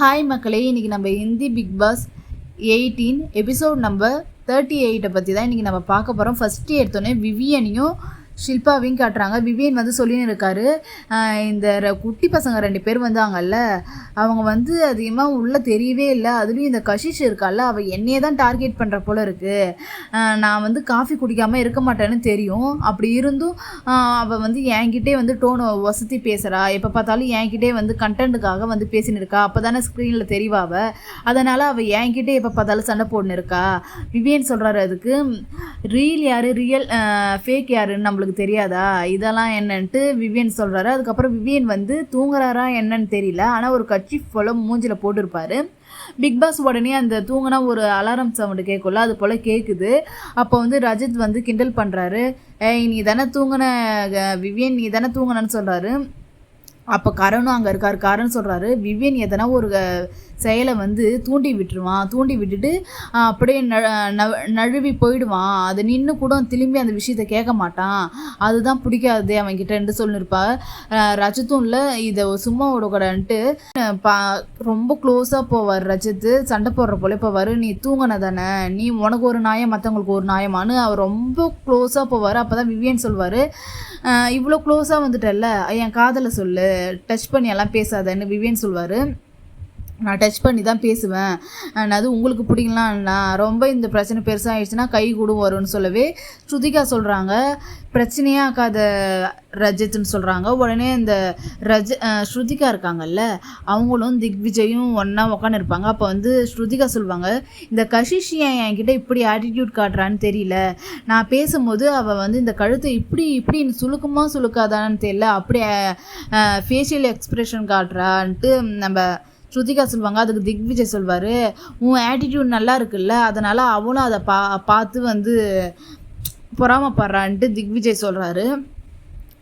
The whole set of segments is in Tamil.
ஹாய் மக்களே. இன்றைக்கி நம்ம Hindi Bigg Boss eighteen episode number thirty எயிட்டை பற்றி தான் இன்றைக்கி நம்ம பார்க்க போகிறோம் ஃபஸ்ட்டு எடுத்தோடனே விவியனையும் ஷில்பாவையும் காட்டுறாங்க. விவியன் வந்து சொல்லின்னு இருக்காரு. இந்த குட்டி பசங்க ரெண்டு பேர் வந்தாங்கல்ல அவங்க வந்து அதிகமாக உள்ளே தெரியவே இல்லை. அதுலேயும் இந்த கஷிஷ் இருக்கால அவள் என்னையே தான் டார்கெட் பண்ணுற போல இருக்குது நான் வந்து காஃபி குடிக்காமல் இருக்க மாட்டேன்னு தெரியும். அப்படி இருந்தும் அவள் வந்து என்கிட்டே வந்து டோன் வசதி பேசுகிறா எப்போ பார்த்தாலும் என்கிட்டே வந்து கண்டென்ட்டுக்காக வந்து பேசின்னு இருக்கா. அப்போ தானே ஸ்க்ரீனில் தெரிவாவ அதனால் அவள் என்கிட்டே எப்போ பார்த்தாலும் சண்டை போட்டுன்னு இருக்கா. விவியன் சொல்கிறாரு அதுக்கு ரீல் யார்? ரியல் ஃபேக் யாருன்னு நம்மளுக்கு தெரியாதா? இதெல்லாம் என்னன்ட்டு விவியன் சொல்கிறாரு அதுக்கப்புறம் விவியன் வந்து தூங்குறாரா என்னன்னு தெரியல. ஆனால் ஒரு கட்சி போல் மூஞ்சில் போட்டிருப்பாரு. பிக் பாஸ் உடனே அந்த தூங்கினா ஒரு அலாரம் சவுண்டு கேட்கும்ல அது போல் கேட்குது அப்போ வந்து ரஜித் வந்து கிண்டல் பண்ணுறாரு ஏய் நீ தானே தூங்கின விவியன் நீ தானே தூங்கினன்னு சொல்கிறாரு அப்போ கரணும் அங்கே இருக்கார். கரண் சொல்கிறாரு விவியன் எதனா ஒரு செயலை வந்து தூண்டி விட்டுருவான். தூண்டி விட்டுட்டு அப்படியே ந- நழுவி போயிடுவான். அது நின்று கூட திரும்பி அந்த விஷயத்த கேட்க மாட்டான். அதுதான் பிடிக்காது அவன்கிட்டன்ட்டு சொல்லியிருப்பா அஹ், ரஜித்தும் இல்லை இதை சும்மா விடக்கூடாதுன்ட்டு பா ரொம்ப க்ளோஸாக போவார் ரஜித்து. சண்டை போடுற போல போவார். நீ தூங்கின தானே நீ உனக்கு ஒரு நாயம் மற்றவங்களுக்கு ஒரு நாயமானு அவர் ரொம்ப க்ளோஸாக போவார். அப்போ தான் விவியன் சொல்வார் இவ்வளோ க்ளோஸாக வந்துட்டல்ல என் காதலை சொல்லு டச் பண்ணி எல்லாம் பேசாதன்னு விவியன் சொல்வார். நான் டச் பண்ணி தான் பேசுவேன். நான் அது உங்களுக்கு பிடிக்கலாம் நான் ரொம்ப இந்த பிரச்சனை பெருசாக ஆயிடுச்சுன்னா கை கூட வரும்னு சொல்லவே ஸ்ருதிகா சொல்கிறாங்க பிரச்சனையே ஆக்காத ரஜித்னு சொல்கிறாங்க உடனே இந்த ரஜ ஸ்ருதிகா இருக்காங்கல்ல அவங்களும் திக்விஜயும் ஒன்றா உட்காந்துருப்பாங்க அப்போ வந்து ஸ்ருதிகா சொல்லுவாங்க இந்த கஷிஷியா ஏன் என்கிட்ட இப்படி ஆட்டிடியூட் காட்டுறான்னு தெரியல. நான் பேசும்போது அவள் வந்து இந்த கழுத்தை இப்படி இப்படி சுழுக்கமாக சுழுக்காதான்னு தெரியல. அப்படி ஃபேஷியல் எக்ஸ்ப்ரெஷன் காட்டுறான்ட்டு நம்ம ஸ்ருதிகா சொல்லுவாங்க அதுக்கு திக்விஜய் சொல்வார். உன் ஆட்டிடியூட் நல்லா இருக்குல்ல அதனால் அவளும் அதை பா பார்த்து வந்து பொறாமப்படுறான்ட்டு திக்விஜய் சொல்கிறாரு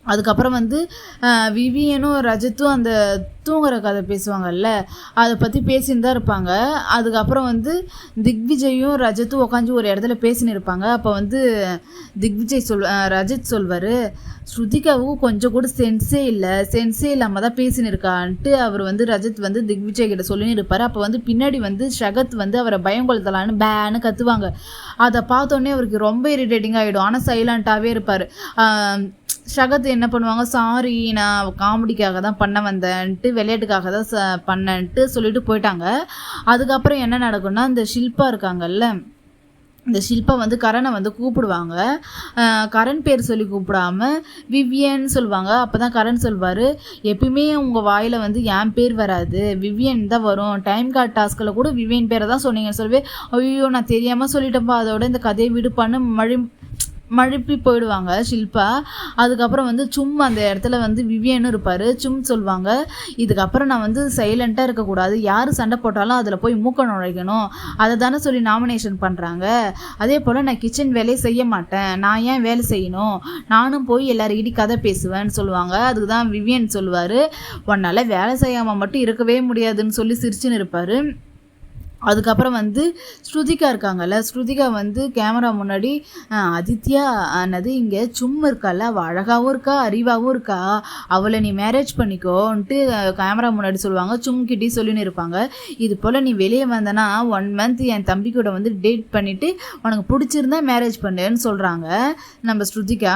அதுக்கப்புறம் வந்து விவியனும் ரஜத்தும் அந்த தூங்குற கதை பேசுவாங்கல்ல அதை பற்றி பேசின்னு தான் இருப்பாங்க. அதுக்கப்புறம் வந்து திக்விஜயும் ரஜத்தும் உட்காந்து ஒரு இடத்துல பேசின்னு இருப்பாங்க. அப்போ வந்து திக்விஜய் சொல் ரஜத் சொல்வார் ஸ்ருதிகாவுக்கும் கொஞ்சம் கூட சென்ஸே இல்லை. சென்ஸே இல்லாமல் தான் பேசின்னு இருக்கான்ட்டு அவர் வந்து ரஜத் வந்து திக்விஜய் கிட்ட சொல்லின்னு இருப்பார் அப்போ வந்து பின்னாடி வந்து ஷகத் வந்து அவரை பயம் கொளுத்தலான்னு பேன்னு கத்துவாங்க. அதை பார்த்தோன்னே அவருக்கு ரொம்ப இரிட்டேட்டிங் ஆகிடும் ஆனால் சைலண்ட்டாகவே இருப்பார். ஷகத் என்ன பண்ணுவாங்க சாரி நான் காமெடிக்காக தான் பண்ண வந்தேன்ட்டு விளையாட்டுக்காக தான் ச பண்ணேன்ட்டு சொல்லிட்டு போயிட்டாங்க. அதுக்கப்புறம் என்ன நடக்கும்னா இந்த ஷில்பா இருக்காங்கல்ல இந்த ஷில்பா வந்து கரனை வந்து கூப்பிடுவாங்க. கரண் பேர் சொல்லி கூப்பிடாம விவியன் சொல்லுவாங்க. அப்போ தான் கரண் சொல்வார் எப்பயுமே உங்கள் வாயில் வந்து என் பேர் வராது. விவியன் தான் வரும். டைம் கார்ட் டாஸ்கில் கூட விவியன் பேரை தான் சொன்னீங்கன்னு சொல்லவே ஐயோ நான் தெரியாமல் சொல்லிட்டேன்ப்பா அதோட இந்த கதையை விடுப்பான்னு மழி மழுப்பி போயிடுவாங்க ஷில்பா. அதுக்கப்புறம் வந்து சும் அந்த இடத்துல வந்து விவியன்னு இருப்பார். சும் சொல்லுவாங்க இதுக்கப்புறம் நான் வந்து சைலண்ட்டாக இருக்கக்கூடாது. யார் சண்டை போட்டாலும் அதில் போய் மூக்க நுழைக்கணும். அதை தானே சொல்லி நாமினேஷன் பண்ணுறாங்க அதே போல் நான் கிச்சன் வேலையை செய்ய மாட்டேன். நான் ஏன் வேலை செய்யணும்? நானும் போய் எல்லாருக்கிட்டையும் கதை பேசுவேன்னு சொல்லுவாங்க. அதுக்கு தான் விவியன் சொல்லுவார். உன்னால் வேலை செய்யாமல் மட்டும் இருக்கவே முடியாதுன்னு சொல்லி சிரிச்சுன்னு இருப்பார். அதுக்கப்புறம் வந்து ஸ்ருதிகா இருக்காங்கல்ல ஸ்ருதிகா வந்து கேமரா முன்னாடி அதித்யா என்னது இங்கே சும்மா இருக்கால அவள் அழகாகவும் இருக்கா அறிவாகவும் இருக்கா அவளை நீ மேரேஜ் பண்ணிக்கோன்ட்டு கேமரா முன்னாடி சொல்லுவாங்க சும்கிட்டே சொல்லின்னு இருப்பாங்க. இது போல் நீ வெளியே வந்தனா ஒன் மந்த் என் தம்பி கூட வந்து டேட் பண்ணிவிட்டு உனக்கு பிடிச்சிருந்தா மேரேஜ் பண்ணுன்னு சொல்கிறாங்க நம்ம ஸ்ருதிகா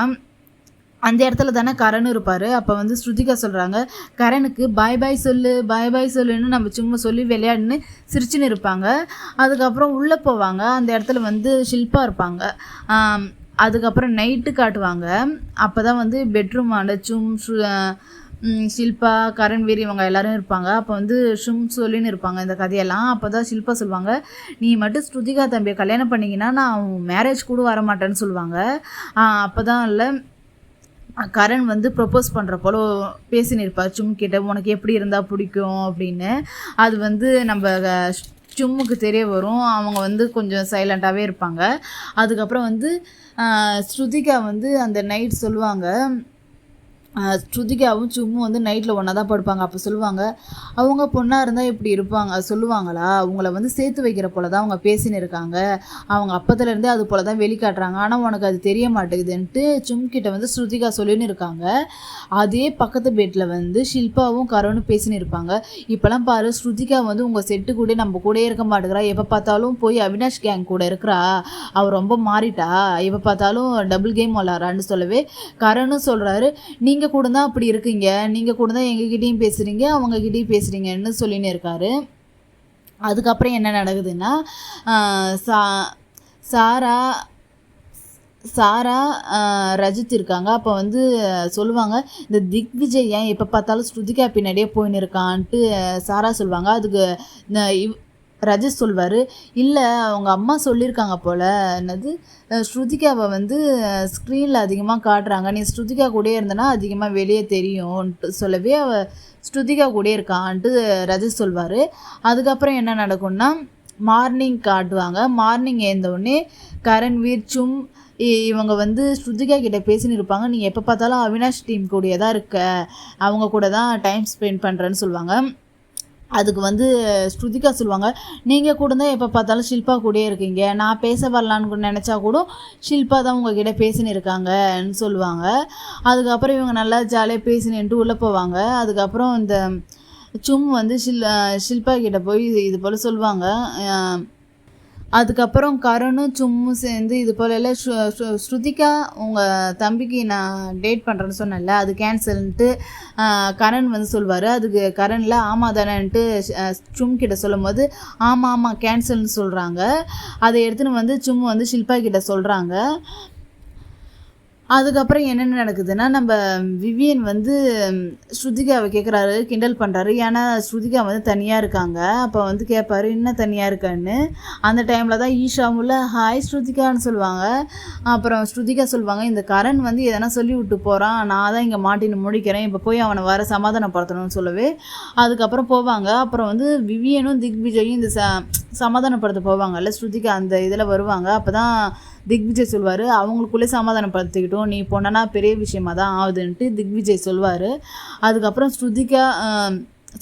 அந்த இடத்துல தானே கரண் இருப்பார். அப்போ வந்து ஸ்ருதிகா சொல்கிறாங்க கரனுக்கு பாய் பாய் சொல்லு பாய் பாய் சொல்லுன்னு நம்ம சும்மா சொல்லி விளையாடுன்னு சிரிச்சுன்னு இருப்பாங்க. அதுக்கப்புறம் உள்ளே போவாங்க. அந்த இடத்துல வந்து ஷில்பா இருப்பாங்க. அதுக்கப்புறம் நைட்டு காட்டுவாங்க. அப்போ தான் வந்து பெட்ரூம் அடைச்சும் சும் ஷில்பா கரண் வீர் இவங்க எல்லாரும் இருப்பாங்க. அப்போ வந்து ஷும் சொல்லின்னு இருப்பாங்க இந்த கதையெல்லாம். அப்போ தான் ஷில்பா சொல்லுவாங்க நீ மட்டும் ஸ்ருதிகா தம்பியை கல்யாணம் பண்ணிங்கன்னா நான் மேரேஜ் கூட வர மாட்டேன்னு சொல்லுவாங்க. அப்போ தான் இல்லை கரண் வந்து ப்ரொப்போஸ் பண்ணுற போல பேசின்னு இருப்பார் சும் கிட்ட உனக்கு எப்படி இருந்தால் பிடிக்கும்? அப்படின்னு. அது வந்து நம்ம சும்முக்கு தெரிய வரும். அவங்க வந்து கொஞ்சம் சைலண்ட்டாகவே இருப்பாங்க. அதுக்கப்புறம் வந்து ஸ்ருதிகா வந்து அந்த நைட் சொல்லுவாங்க ஸ்ருதிகாவும் சும்மும் வந்து நைட்டில் ஒன்றா தான் படுப்பாங்க. அப்போ சொல்லுவாங்க அவங்க பொண்ணாக இருந்தால் இப்படி இருப்பாங்க. சொல்லுவாங்களா? அவங்கள வந்து சேர்த்து வைக்கிற போல தான் அவங்க பேசின்னு இருக்காங்க. அவங்க அப்பத்துலேருந்தே அது போல தான் வெளிக்காட்டுறாங்க. ஆனால் உனக்கு அது தெரிய மாட்டேங்குதுன்ட்டு சும் கிட்ட வந்து ஸ்ருதிகா சொல்லின்னு இருக்காங்க. அதே பக்கத்து பெட்டில் வந்து ஷில்பாவும் கரணும் பேசின்னு இருப்பாங்க. இப்போலாம் பாரு ஸ்ருதிகா வந்து உங்கள் செட்டு கூட நம்ம கூடயே இருக்க மாட்டேங்கிறா. எப்போ பார்த்தாலும் போய் அவினாஷ் கேங் கூட இருக்கிறா. அவள் ரொம்ப மாறிட்டா. எப்போ பார்த்தாலும் டபுள் கேம் விளாட்றான்னு சொல்லவே கரணும் சொல்கிறாரு நீங்கள் நீங்கள் கூட தான் அப்படி இருக்கீங்க. நீங்கள் கூட தான் எங்ககிட்டயும் பேசுகிறீங்க அவங்கக்கிட்டேயும் பேசுகிறீங்கன்னு சொல்லின்னு இருக்காரு. அதுக்கப்புறம் என்ன நடக்குதுன்னா சா சாரா சாரா ரஜித் இருக்காங்க. அப்போ வந்து சொல்லுவாங்க இந்த திக் விஜய் ஏன் எப்போ பார்த்தாலும் ஸ்ருதிகா பின்னாடியே போயின்னு இருக்கான்ட்டு சாரா சொல்லுவாங்க. அதுக்கு இந்த இவ் ரஜித் சொல்வார். இல்லை அவங்க அம்மா சொல்லியிருக்காங்க போல். என்னது? ஸ்ருதிகாவை வந்து ஸ்க்ரீனில் அதிகமாக காட்டுறாங்க. நீ ஸ்ருதிகா கூடயே இருந்தனா அதிகமாக வெளியே தெரியும்ன்ட்டு சொல்லவே அவ ஸ்ருதிகா கூடயே இருக்கான்ட்டு ரஜித் சொல்வார். அதுக்கப்புறம் என்ன நடக்கும்னா மார்னிங் காட்டுவாங்க. மார்னிங் ஏந்தவுடனே கரண்வீர் சும் இ- இவங்க வந்து ஸ்ருதிகா கிட்ட பேசின்னு இருப்பாங்க. நீ எப்போ பார்த்தாலும் அவினாஷ் டீம் கூடயே தான் இருக்க. அவங்க கூட தான் டைம் ஸ்பெண்ட் பண்ணுறேன்னு சொல்லுவாங்க அதுக்கு வந்து ஸ்ருதிகா சொல்லுவாங்க. நீங்கள் கூட தான் எப்போ பார்த்தாலும் ஷில்பா கூடயே இருக்கீங்க. நான் பேச வரலான்னு நினச்சா கூட ஷில்பா தான் உங்ககிட்ட பேசின்னு இருக்காங்கன்னு சொல்லுவாங்க. அதுக்கப்புறம் இவங்க நல்லா ஜாலியாக பேசினுட்டு உள்ளே போவாங்க. அதுக்கப்புறம் இந்த சும் வந்து ஷில் ஷில்பா கிட்டே போய் இது போல் சொல்லுவாங்க. அதுக்கப்புறம் கரணும் சும்மும் சேர்ந்து இது போல எல்லாம் ஸ்ருதிகா உங்கள் தம்பிக்கு நான் டேட் பண்ணுறேன்னு சொன்னேன்ல அது கேன்சல்ன்ட்டு கரண் வந்து சொல்வார். அதுக்கு கரணில் ஆமாம் தானேன்ட்டு சும் கிட்ட சொல்லும்போது ஆமாம் ஆமாம் கேன்சல்னு சொல்கிறாங்க அதை எடுத்துன்னு வந்து சும் வந்து ஷில்பா கிட்ட சொல்கிறாங்க அதுக்கப்புறம் என்னென்ன நடக்குதுன்னா நம்ம விவியன் வந்து ஸ்ருதிகாவை கேட்குறாரு கிண்டல் பண்ணுறாரு ஏன்னா ஸ்ருதிகா வந்து தனியாக இருக்காங்க. அப்போ வந்து கேட்பாரு என்ன தனியாக இருக்கான்னு? அந்த டைமில் தான் ஈஷாவுல ஹாய் ஸ்ருதிகான்னு சொல்லுவாங்க. அப்புறம் ஸ்ருதிகா சொல்லுவாங்க இந்த கரண் வந்து எதனா சொல்லி விட்டு போகிறான் நான் தான் இங்கே மாட்டின்னு முடிக்கிறேன். இப்போ போய் அவனை வர சமாதானப்படுத்தணும்னு சொல்லவே. அதுக்கப்புறம் போவாங்க. அப்புறம் வந்து விவியனும் திக்விஜயும் இந்த ச சமாதானப்படுத்த போவாங்கல்ல ஸ்ருதிகா அந்த இதில் வருவாங்க. அப்போ தான் திக்விஜய் சொல்வார் அவங்களுக்குள்ளே சமாதானப்படுத்திக்கிட்டோம் நீ பொண்ணனா பெரிய விஷயமா தான் ஆகுதுன்ட்டு திக்விஜய் சொல்வார். அதுக்கப்புறம் ஸ்ருதிகா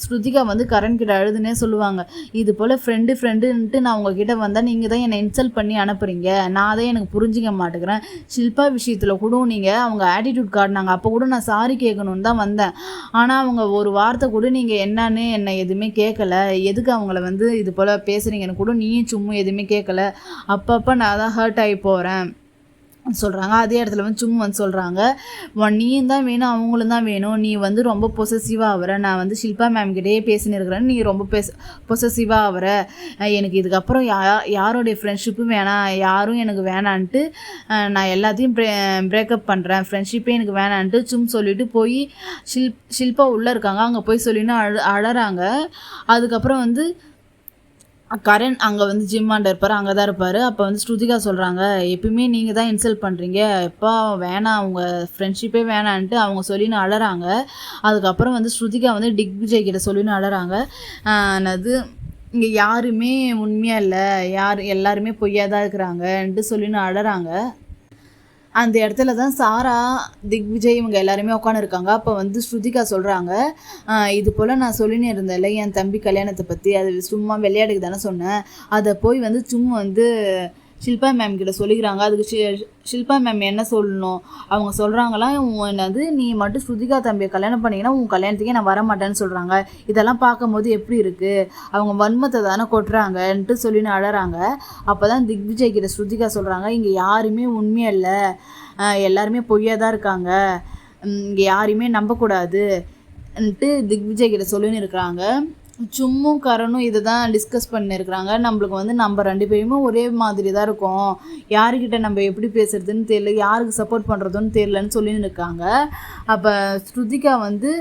ஸ்ருதிகா வந்து கரண் கிட்ட அழுதுனே சொல்லுவாங்க இது போல் ஃப்ரெண்டு ஃப்ரெண்டுன்ட்டு நான் உங்ககிட்ட வந்தால் நீங்கள் தான் என்னை இன்சல்ட் பண்ணி அனுப்புறீங்க. நான் தான் எனக்கு புரிஞ்சிக்க மாட்டேங்கிறேன். ஷில்பா விஷயத்தில் கூட நீங்கள் அவங்க ஆட்டிடியூட் காட்டினாங்க அப்போ கூட நான் சாரி கேட்கணுன்னு தான் வந்தேன். ஆனால் அவங்க ஒரு வார்த்தை கூட நீங்கள் என்னன்னு என்னை எதுவுமே கேட்கல. எதுக்கு அவங்கள வந்து இது போல் பேசுகிறீங்கன்னு கூட நீயும் சும்மா எதுவுமே கேட்கல. அப்பப்போ நான் தான் ஹர்ட் ஆகி போகிறேன் சொல்கிறாங்க அதே இடத்துல வந்து சும்மா வந்து சொல்கிறாங்க நீயும் தான் வேணும் அவங்களும் தான் வேணும். நீ வந்து ரொம்ப பொசசிவாக ஆகிற நான் வந்து ஷில்பா மேம் கிட்டேயே பேசின்னு இருக்கிறேன்னு நீ ரொம்ப பேச பொசசிவாக ஆகிற எனக்கு இதுக்கப்புறம் யா யாரோடைய ஃப்ரெண்ட்ஷிப்பும் வேணாம். யாரும் எனக்கு வேணான்ட்டு நான் எல்லாத்தையும் பிரே பிரேக்கப் பண்ணுறேன் ஃப்ரெண்ட்ஷிப்பே எனக்கு வேணான்ட்டு சும் சொல்லிட்டு போய் ஷில் ஷில்பா உள்ளே இருக்காங்க. அங்கே போய் சொல்லின்னு அழ அழறாங்க. அதுக்கப்புறம் வந்து கரண் அங்கே வந்து ஜிம்மாண்ட இருப்பார் அங்கே தான் இருப்பார். அப்போ வந்து ஸ்ருதிகா சொல்கிறாங்க எப்பயுமே நீங்கள் தான் இன்சல்ட் பண்ணுறீங்க எப்போ வேணாம் அவங்க ஃப்ரெண்ட்ஷிப்பே வேணான்ட்டு அவங்க சொல்லின்னு அழறாங்க அதுக்கப்புறம் வந்து ஸ்ருதிகா வந்து டிக் விஜய் கிட்ட சொல்லின்னு அழறாங்க அது என்னது இங்கே யாருமே உண்மையாக இல்லை. யார் எல்லாருமே பொய்யாக தான் இருக்கிறாங்கன்ட்டு சொல்லின்னு அழறாங்க அந்த இடத்துல தான் சாரா திக்விஜய் இவங்க எல்லாருமே உட்காந்துருக்காங்க அப்போ வந்து ஸ்ருதிகா சொல்கிறாங்க இது போல் நான் சொல்லின்னு இருந்தேன்ல என் தம்பி கல்யாணத்தை பற்றி அது சும்மா விளையாட்டுக்கு தானே சொன்னேன். அதை போய் வந்து சும்மா வந்து ஷில்பா மேம் கிட்ட சொல்லிக்கிறாங்க. அதுக்கு ஷில்பா மேம் என்ன சொல்லணும்? அவங்க சொல்கிறாங்களாம் என்னது? நீ மட்டும் ஸ்ருதிகா தம்பியை கல்யாணம் பண்ணிங்கன்னா உன் கல்யாணத்துக்கே நான் வர மாட்டேன்னு சொல்கிறாங்க இதெல்லாம் பார்க்கும்போது எப்படி இருக்குது அவங்க வன்மத்தை தானே கொட்டுறாங்கன்ட்டு சொல்லின்னு அழறாங்க. அப்போ தான் திக்விஜய் கிட்ட ஸ்ருதிகா சொல்கிறாங்க இங்கே யாருமே உண்மையாக இல்லை. எல்லாருமே பொய்யாக தான் இருக்காங்க. இங்கே யாரையுமே நம்பக்கூடாதுன்ட்டு திக்விஜய் கிட்ட சொல்லின்னு இருக்கிறாங்க. சும்மும் கரணும் இதை தான் டிஸ்கஸ் பண்ணியிருக்கிறாங்க நம்மளுக்கு வந்து நம்ம ரெண்டு பேருமே ஒரே மாதிரி தான் இருக்கோம். யாருக்கிட்ட நம்ம எப்படி பேசுறதுன்னு தெரியல யாருக்கு சப்போர்ட் பண்ணுறதுன்னு தெரியலன்னு சொல்லின்னு இருக்காங்க. அப்போ ஸ்ருதிகா வந்து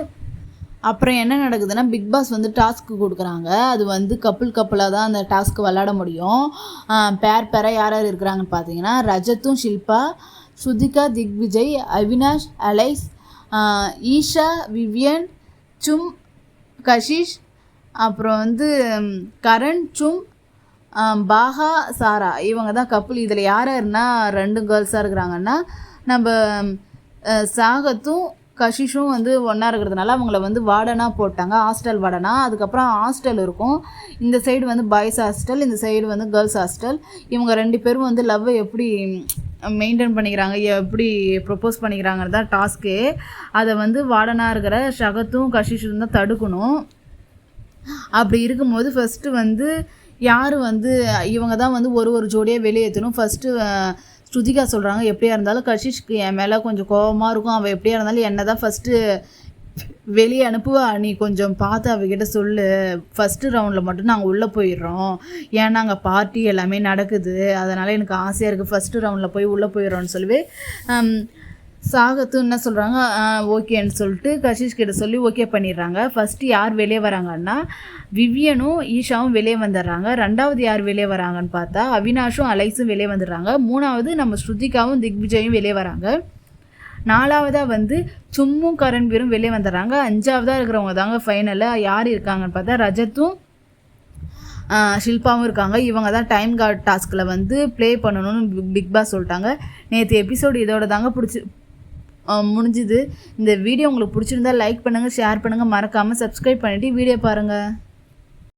அப்புறம் என்ன நடக்குதுன்னா பிக் பாஸ் வந்து டாஸ்க்கு கொடுக்குறாங்க. அது வந்து கப்புள் கப்புளாக தான் அந்த டாஸ்க்கு விளாட முடியும். பேர் பேராக யார் யார் இருக்கிறாங்கன்னு பார்த்தீங்கன்னா ரஜத்தும் ஷில்பா ஸ்ருதிகா திக்விஜய் அவினாஷ் அலைஸ் ஈஷா விவியன் சும் கஷிஷ் அப்புறம் வந்து ம், கரண் சும் பாஹா சாரா. இவங்க தான் கப்புள் இதில் யார் யாருன்னா ரெண்டு கேர்ள்ஸாக இருக்கிறாங்கன்னா நம்ம சாகத்தும் கஷிஷும் வந்து ஒன்றா இருக்கிறதுனால அவங்கள வந்து வார்டனாக போட்டாங்க. ஹாஸ்டல் வார்டனா. அதுக்கப்புறம் ஹாஸ்டல் இருக்கும். இந்த சைடு வந்து பாய்ஸ் ஹாஸ்டல் இந்த சைடு வந்து கேர்ள்ஸ் ஹாஸ்டல் இவங்க ரெண்டு பேரும் வந்து லவ்வை எப்படி மெயின்டைன் பண்ணிக்கிறாங்க எப்படி ப்ரொப்போஸ் பண்ணிக்கிறாங்கிறது தான் டாஸ்க்கு அதை வந்து வார்டனாக இருக்கிற ஷகத்தும் கஷிஷும் தான் தடுக்கணும். அப்படி இருக்கும்போது ஃபஸ்ட்டு வந்து யார் வந்து இவங்க தான் வந்து ஒரு ஒரு ஜோடியாக வெளியேற்றணும் ஃபஸ்ட்டு ஸ்ருதிகா சொல்கிறாங்க எப்படியா இருந்தாலும் கஷிஷ்க்கு என் மேலே கொஞ்சம் கோபமாக இருக்கும். அவள் எப்படியா இருந்தாலும் என்னை தான் ஃபஸ்ட்டு வெளியே அனுப்புவா. நீ கொஞ்சம் பார்த்து அவகிட்ட சொல்லு. ஃபஸ்ட்டு ரவுண்டில் மட்டும் நாங்கள் உள்ளே போயிடுறோம். ஏன்னா அங்கே பார்ட்டி எல்லாமே நடக்குது. அதனால் எனக்கு ஆசையாக இருக்குது ஃபஸ்ட்டு ரவுண்டில் போய் உள்ளே போயிடுறோன்னு சொல்லி சாகத்து என்ன சொல்கிறாங்க ஓகேன்னு சொல்லிட்டு கஷிஷ் கிட்ட சொல்லி ஓகே பண்ணிடுறாங்க. ஃபஸ்ட்டு யார் வெளியே வராங்கன்னா விவியனும் ஈஷாவும் வெளியே வந்துடுறாங்க. ரெண்டாவது யார் வெளியே வராங்கன்னு பார்த்தா அவினாஷும் அலைஸும் வெளியே வந்துடுறாங்க. மூணாவது நம்ம ஸ்ருதிகாவும் திக்விஜயும் வெளியே வராங்க. நாலாவதாக வந்து சும்மும் கரண்பீரும் வெளியே வந்துடுறாங்க. அஞ்சாவதாக இருக்கிறவங்க தாங்க ஃபைனலில் யார் இருக்காங்கன்னு பார்த்தா ரஜத்தும் ஷில்பாவும் இருக்காங்க. இவங்க தான் டைம் கார்டு டாஸ்கில் வந்து ப்ளே பண்ணணும்னு பிக் பாஸ் சொல்லிட்டாங்க. நேற்று எபிசோடு இதோட தாங்க பிடிச்சி முடிஞ்சுது. இந்த வீடியோ உங்களுக்கு பிடிச்சிருந்தா லைக் பண்ணுங்கள் ஷேர் பண்ணுங்கள் மறக்காமல் சப்ஸ்கிரைப் பண்ணிவிட்டு வீடியோ பாருங்கள்